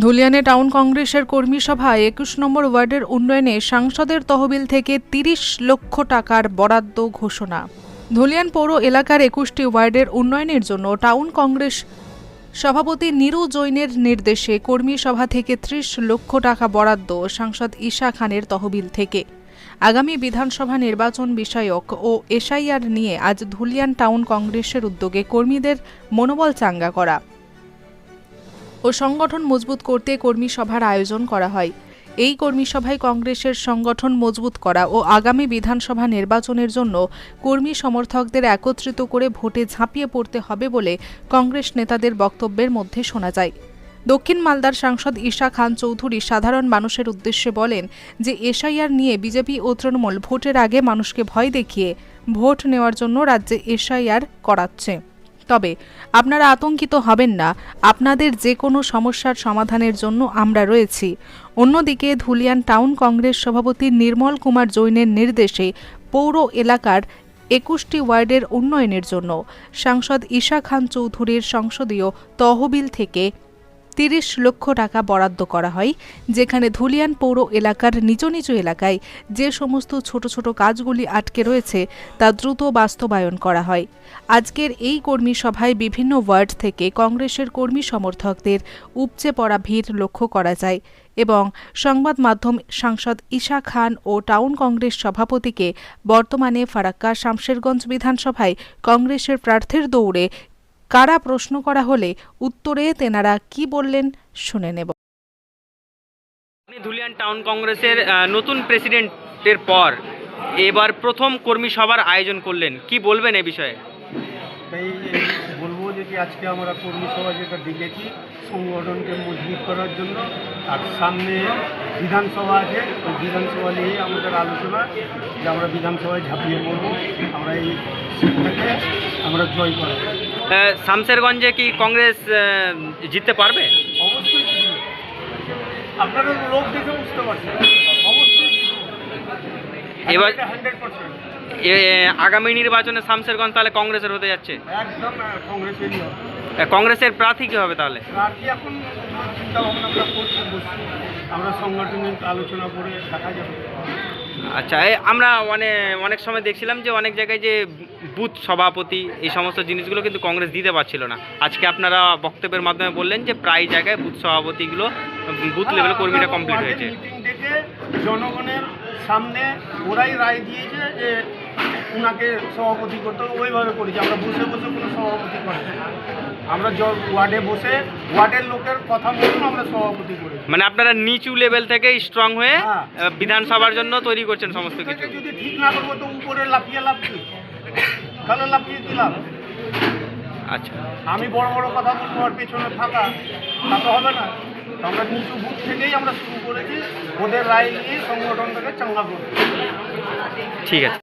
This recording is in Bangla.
ধুলিয়ানে টাউন কংগ্রেসের কর্মী সভায় একুশ নম্বর ওয়ার্ডের উন্নয়নে সাংসদের তহবিল থেকে তিরিশ লক্ষ টাকার বরাদ্দ ঘোষণা। ধুলিয়ান পৌর এলাকার একুশটি ওয়ার্ডের উন্নয়নের জন্য টাউন কংগ্রেস সভাপতি নীরু জৈনের নির্দেশে কর্মী সভা থেকে ত্রিশ লক্ষ টাকা বরাদ্দ সাংসদ ঈশা খানের তহবিল থেকে। আগামী বিধানসভা নির্বাচন বিষয়ক ও এসআইআর নিয়ে আজ ধুলিয়ান টাউন কংগ্রেসের উদ্যোগে কর্মীদের মনোবল চাঙ্গা করা। ও সংগঠন মজবুত করতে কর্মী সভার আয়োজন করা হয়। এই কর্মী সভায় কংগ্রেসের সংগঠন মজবুত করা ও আগামী বিধানসভা নির্বাচনের জন্য কর্মী সমর্থকদের একত্রিত করে ভোটে ঝাঁপিয়ে পড়তে হবে বলে কংগ্রেস নেতাদের বক্তব্যের মধ্যে শোনা যায়। দক্ষিণ মালদার সাংসদ ঈশা খান চৌধুরী সাধারণ মানুষের উদ্দেশ্যে বলেন যে, এসআইআর নিয়ে বিজেপি ও তৃণমূল ভোটের আগে মানুষকে ভয় দেখিয়ে ভোট নেওয়ার জন্য রাজ্যে এসআইআর করাচ্ছে। তবে আপনারা আতঙ্কিত হবেন না, আপনাদের যে কোনো সমস্যার সমাধানের জন্য আমরা রয়েছি। অন্যদিকে ধুলিয়ান টাউন কংগ্রেস সভাপতি নির্মল কুমার জৈনের নির্দেশে পৌর এলাকার একুশটি ওয়ার্ডের উন্নয়নের জন্য সাংসদ ঈশা খান চৌধুরীর সংসদীয় তহবিল থেকে তিরিশ লক্ষ টাকা বরাদ্দ করা হয়, যেখানে ধুলিয়ান পৌর এলাকার নিজ নিজ এলাকায় যে সমস্ত ছোট ছোট কাজগুলি আটকে রয়েছে, তা দ্রুত বাস্তবায়ন করা হয়। আজকের এই কর্মী সভায় বিভিন্ন ওয়ার্ড থেকে কংগ্রেসের কর্মী সমর্থকদের উপচে পড়া ভিড় লক্ষ্য করা যায় এবং সংবাদ মাধ্যম সাংসদ ঈশা খান ও টাউন কংগ্রেস সভাপতিকে বর্তমানে ফারাক্কা শামশেরগঞ্জ বিধানসভায় কংগ্রেসের প্রার্থীর দৌড়ে কারা প্রশ্ন করা হলে উত্তরে তেনারা কি বললেন শুনে নেব। ধুলিয়ান টাউন কংগ্রেসের নতুন প্রেসিডেন্টের পর এবার প্রথম কর্মী সভার আয়োজন করলেন। কি বলবেন এ বিষয়ে? তাই এই বলব যে কি আজকে আমরা কর্মী সভা যেটা ডেকেছি সংগঠনকে মজবুত করার জন্য আর সামনে বিধানসভা আছে ওই বিধানসভা নিয়ে আমাদের আলোচনা যে আমরা বিধানসভায় ঝাঁপিয়ে পড়ব আমরা এই সিটটাকে আমরা জয় করব। শামশেরগঞ্জে কি কংগ্রেস জিততে পারবে? অবশ্যই আপনারা লোক দেখে বুঝতে পারছেন। এবার- হান্ড্রেড পার্সেন্ট এ, আগামী নির্বাচনে শামশেরগঞ্জ তাহলে কংগ্রেসের হতে যাচ্ছে? একদম আহ, কংগ্রেসের প্রার্থী কি হবে তাহলে? প্রার্থী এখন চিন্তা ভাবনা আমরা করছি আমরা সংগঠনের আলোচনা করে দেখা যাবে। আচ্ছা আমরা অনেক অনেক সময় দেখছিলাম যে অনেক জায়গায় যে বুথ সভাপতি এই সমস্ত জিনিসগুলো কিন্তু কংগ্রেস দিতে পারছিল না। আজকে আপনারা বক্তব্যের মাধ্যমে বললেন যে প্রায় জায়গায় বুথ সভাপতিগুলো বুথ লেভেলে কর্মীরা কমপ্লিট হয়েছে। জনগণের সামনে ওরাই রায় দিয়েছে যে ওনাকে সভাপতি করতে হবে ওইভাবে করেছি। আমরা বসে বসে কোনো সভাপতি করছি না। আমরা ওয়ার্ডে বসে ওয়ার্ডের লোকের কথা মতন আমরা সভাপতি করেছি মানে আপনারা নিচু লেভেল থেকে স্ট্রং হয়ে হ্যাঁ। বিধানসভার জন্য তৈরি করছেন সমস্ত কিছু। যদি ঠিক না করব তো উপরে লাফিয়ে লাভ কি তাহলে লাফিয়ে দিলাম। আচ্ছা। আমি বড় বড় কথা বলব আর পেছনে থাকা তা তো হবে না। আমরা নিচু বুথ থেকেই আমরা শুরু করেছি ওদের রায় নিয়ে সংগঠনটাকে চাঙ্গা করব। ঠিক আছে।